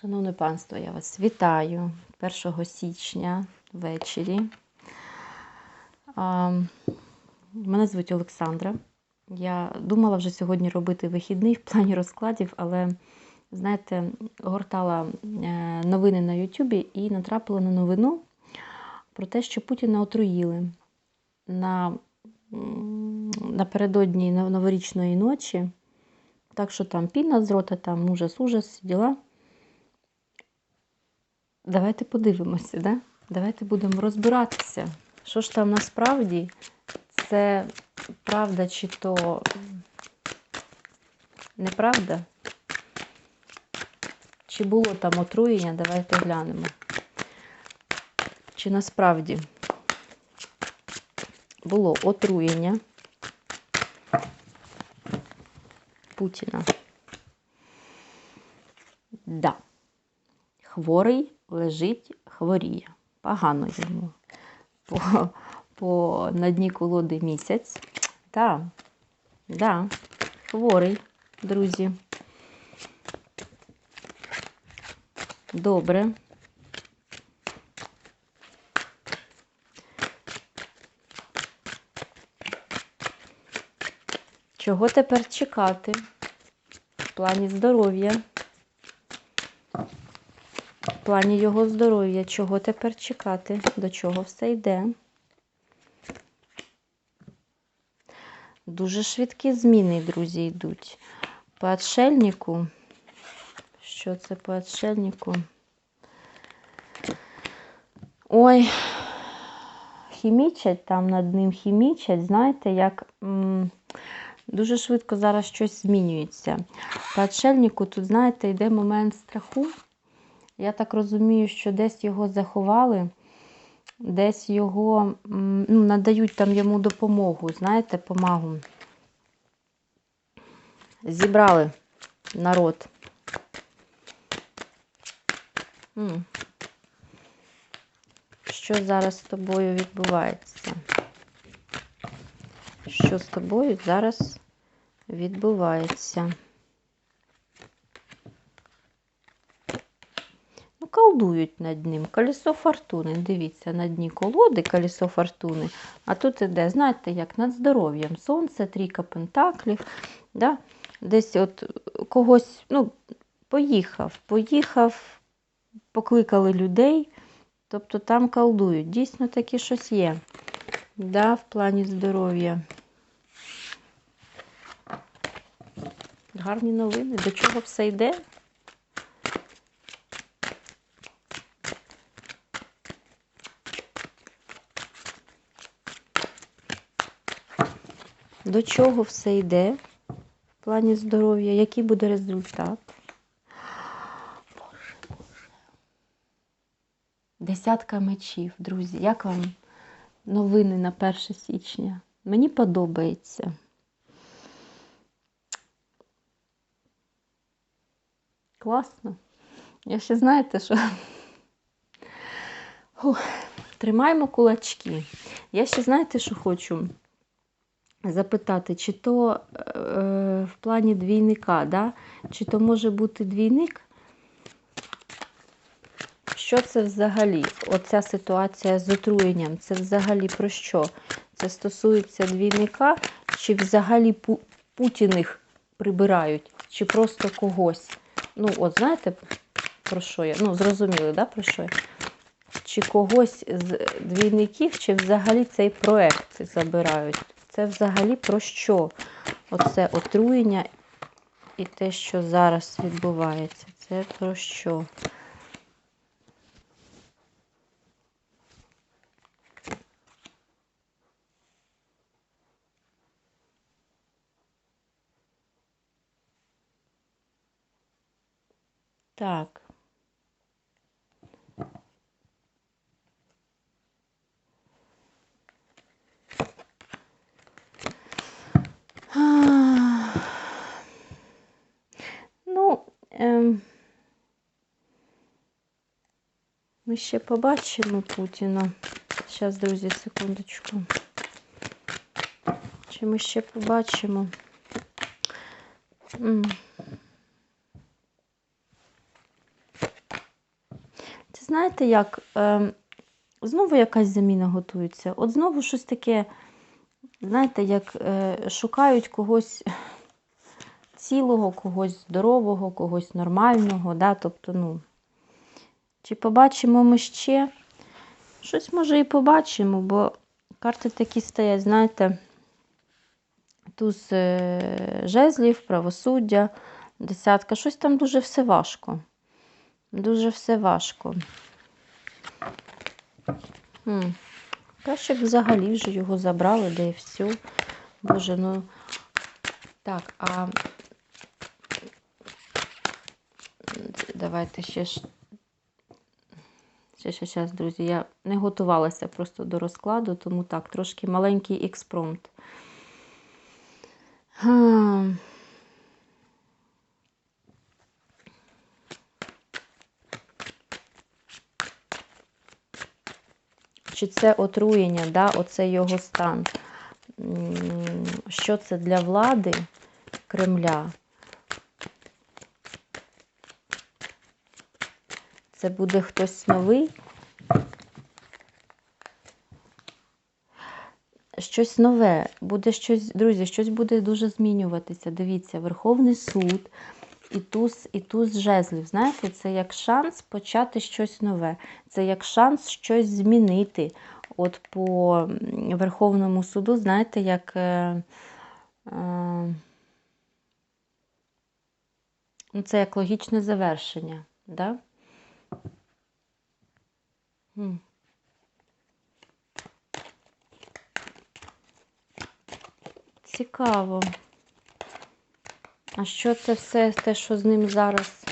Шановне панство, я вас вітаю 1 січня ввечері. Мене звуть Олександра. Я думала вже сьогодні робити вихідний в плані розкладів, але, знаєте, гортала е, новини на Ютубі і натрапила на новину про те, що Путіна отруїли на, напередодні новорічної ночі. Так що там піна з рота, там ужас, ужас, діла. Давайте подивимося, да? Давайте будемо розбиратися. Що ж там насправді? Це правда чи то неправда? Чи було там отруєння? Давайте глянемо. Чи насправді було отруєння Путіна? Да. Хворий лежить, хворіє. Погано йому. По, по на дні колоди місяць. Так, да, хворий, друзі. Добре. Чого тепер чекати в плані здоров'я? Плані його здоров'я, чого тепер чекати, до чого все йде. Дуже швидкі зміни, друзі, йдуть. По отшельнику. Що це по отшельнику? Ой, хімічать, там над ним хімічать, знаєте, як м, дуже швидко зараз щось змінюється. По отшельнику тут, знаєте, йде момент страху. Я так розумію, що десь його заховали, десь його ну, надають там йому допомогу, знаєте, помагу. Зібрали народ. Що зараз з тобою відбувається? Що з тобою зараз відбувається? Колдують над ним. Колесо фортуни. Дивіться, на дні колоди колесо фортуни. А тут іде, знаєте, як над здоров'ям. Сонце, трійка пентаклів. Да? Десь от когось, ну, поїхав, поїхав, покликали людей. Тобто там колдують. Дійсно таки щось є. Да, в плані здоров'я. Гарні новини. До чого все йде? До чого все йде в плані здоров'я? Який буде результат? Боже, Боже. Десятка мечів, друзі. Як вам новини на 1 січня? Мені подобається. Класно. Я ще знаєте, що Фух, тримаємо кулачки. Я ще знаєте, що хочу запитати, чи то е, в плані двійника, да? чи то може бути двійник? Що це взагалі? Оця ситуація з отруєнням, це взагалі про що? Це стосується двійника, чи взагалі пу- путіних прибирають, чи просто когось? Ну, от знаєте, про що я? Ну, зрозуміли, да, про що я? Чи когось з двійників, чи взагалі цей проект забирають? Це взагалі про що? Оце отруєння і те, що зараз відбувається. Це про що? Так. А, Ну, ем, ми ще побачимо Путіна. Зараз, друзі, секундочку. Чи ми ще побачимо? М. знаєте, як е, знову якась заміна готується. От знову щось таке, знаєте, як е, шукають когось цілого, когось здорового, когось нормального. Да? Тобто, ну, чи побачимо ми ще? Щось може і побачимо, бо карти такі стоять, знаєте, туз е, жезлів, правосуддя, десятка. Щось там дуже все важко. Дуже все важко. Краще б взагалі вже його забрали, де і все. Боже, ну. Так, а давайте ще. Ще, ще, ще, друзі, я не готувалася просто до розкладу, тому так, трошки маленький експромт. Чи це отруєння, да, оце його стан? Що це для влади Кремля? Це буде хтось новий? Щось нове, буде щось, друзі, щось буде дуже змінюватися. Дивіться, Верховний суд і туз, і туз жезлів. Знаєте, це як шанс почати щось нове. Це як шанс щось змінити. От по Верховному суду, знаєте, як. Е, е, ну, це як логічне завершення. Да? Цікаво. А що це все, те, що з ним зараз?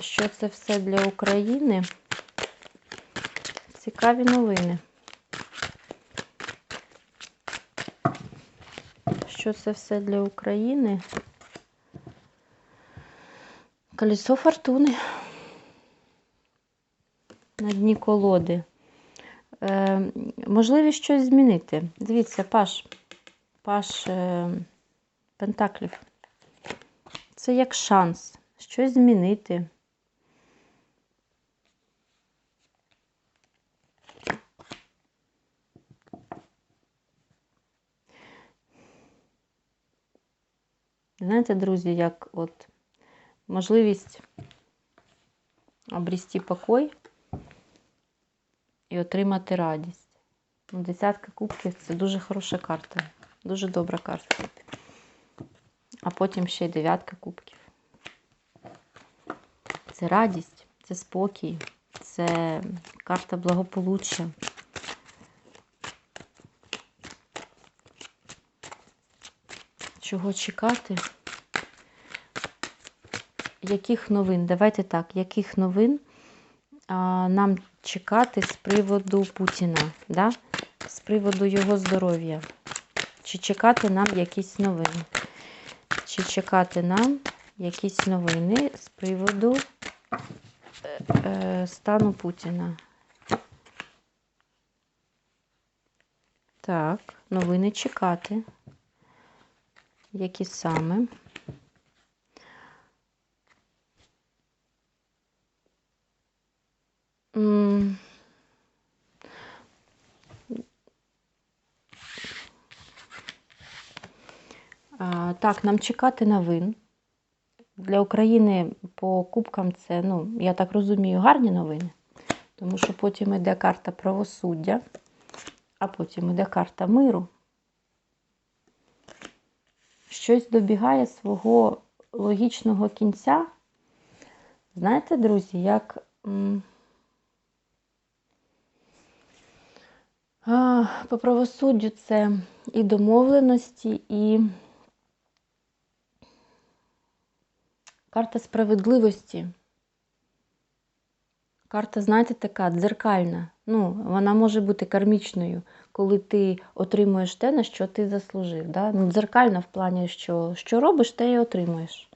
Що це все для України? Цікаві новини. Що це все для України? Колесо фортуни. На дні колоди. Е, можливість щось змінити. Дивіться, Паш. Паш е, Пентаклів. Це як шанс щось змінити. Знаєте, друзі, як от можливість обрісти покой і отримати радість. Ну, Десятка кубків це дуже хороша карта, дуже добра карта. А потім ще й дев'ятка кубків. Це радість, це спокій, це карта благополуччя. Чого чекати? Яких новин? Давайте так, яких новин а, нам чекати з приводу Путіна, да? з приводу його здоров'я? Чи чекати нам якісь новини? Чи чекати нам якісь новини з приводу е, е, стану Путіна? Так, новини чекати. Які саме? Так, нам чекати новин. Для України по кубкам це, ну, я так розумію, гарні новини. Тому що потім йде карта правосуддя, а потім йде карта миру. Щось добігає свого логічного кінця. Знаєте, друзі, як. По правосуддю це і домовленості, і карта справедливості. Карта, знаєте, така дзеркальна. Ну, вона може бути кармічною, коли ти отримуєш те, на що ти заслужив. Да? Ну, дзеркальна в плані, що що робиш, те і отримуєш.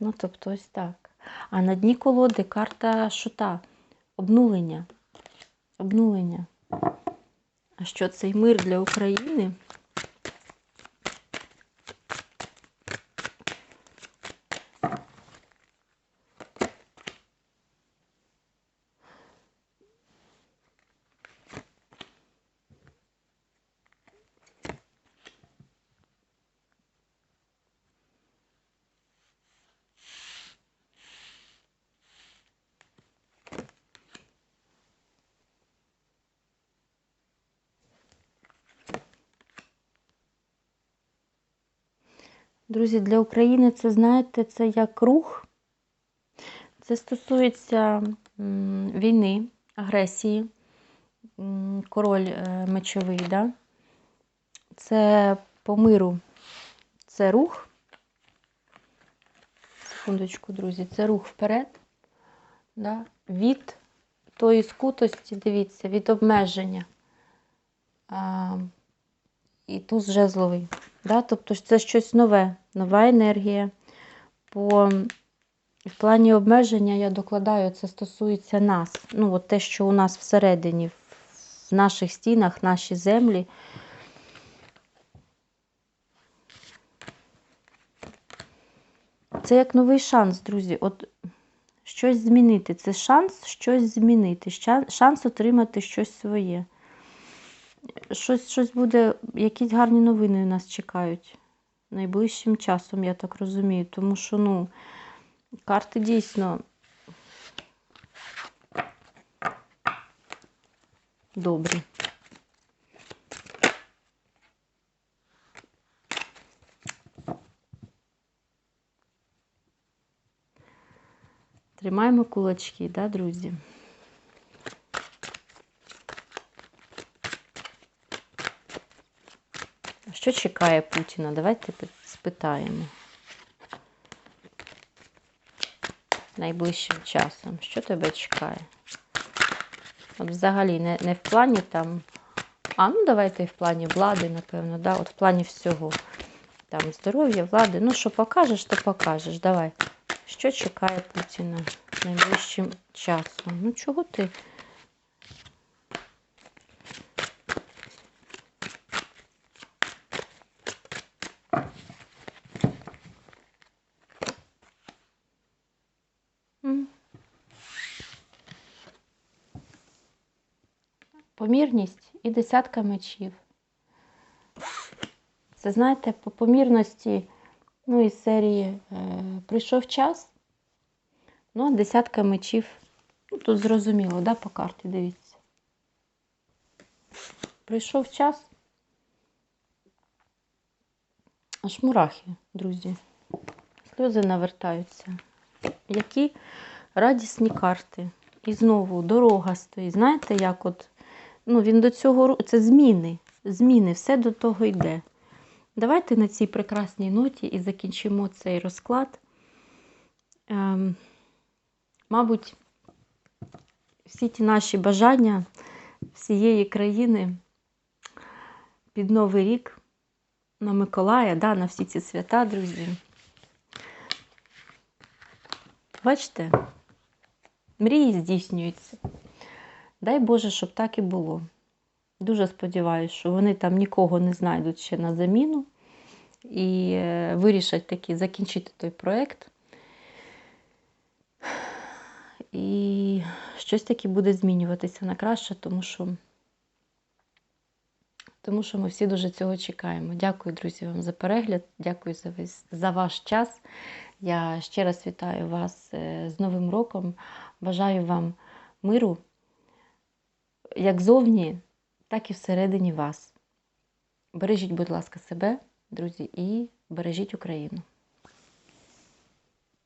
Ну, тобто, ось так. А на дні колоди карта шута, обнулення. Обнулення. А що цей мир для України? Друзі, для України це, знаєте, це як рух. Це стосується війни, агресії, король е, мечовий, да? це по миру, це рух. Секундочку, друзі, це рух вперед. Да? Від тої скутості, дивіться, від обмеження. А, і туз жезловий. Да? Тобто це щось нове, нова енергія. По, в плані обмеження я докладаю, це стосується нас. Ну, от те, що у нас всередині, в наших стінах, наші землі. Це як новий шанс, друзі. От щось змінити. Це шанс щось змінити, шанс отримати щось своє. Щось, щось буде, якісь гарні новини нас чекають найближчим часом, я так розумію. Тому що, ну, карти дійсно добрі. Тримаємо кулачки, да, друзі? Що чекає Путіна? Давайте спитаємо. Найближчим часом. Що тебе чекає? От взагалі не, не в плані там. А, ну давайте і в плані влади, напевно, да? От в плані всього. Там здоров'я, влади. Ну, що покажеш, то покажеш. Давай. Що чекає Путіна найближчим часом? Ну, чого ти? Помірність і десятка мечів. Це знаєте, по помірності, ну, із серії е, прийшов час. Ну, а десятка мечів. Ну, тут зрозуміло, да, по карті, дивіться. Прийшов час. Аж мурахи, друзі. Сльози навертаються. Які радісні карти. І знову дорога стоїть. Знаєте, як от, ну, він до цього це зміни. Зміни, все до того йде. Давайте на цій прекрасній ноті і закінчимо цей розклад. Ем, мабуть, всі ті наші бажання всієї країни під Новий рік на Миколая, да, на всі ці свята, друзі. Бачите, мрії здійснюються. Дай Боже, щоб так і було. Дуже сподіваюся, що вони там нікого не знайдуть ще на заміну і е, вирішать таки закінчити той проєкт. І щось таки буде змінюватися на краще, тому що, тому що ми всі дуже цього чекаємо. Дякую, друзі, вам за перегляд. Дякую за, весь, за ваш час. Я ще раз вітаю вас е, з Новим роком. Бажаю вам миру, як зовні, так і всередині вас. Бережіть, будь ласка, себе, друзі, і бережіть Україну.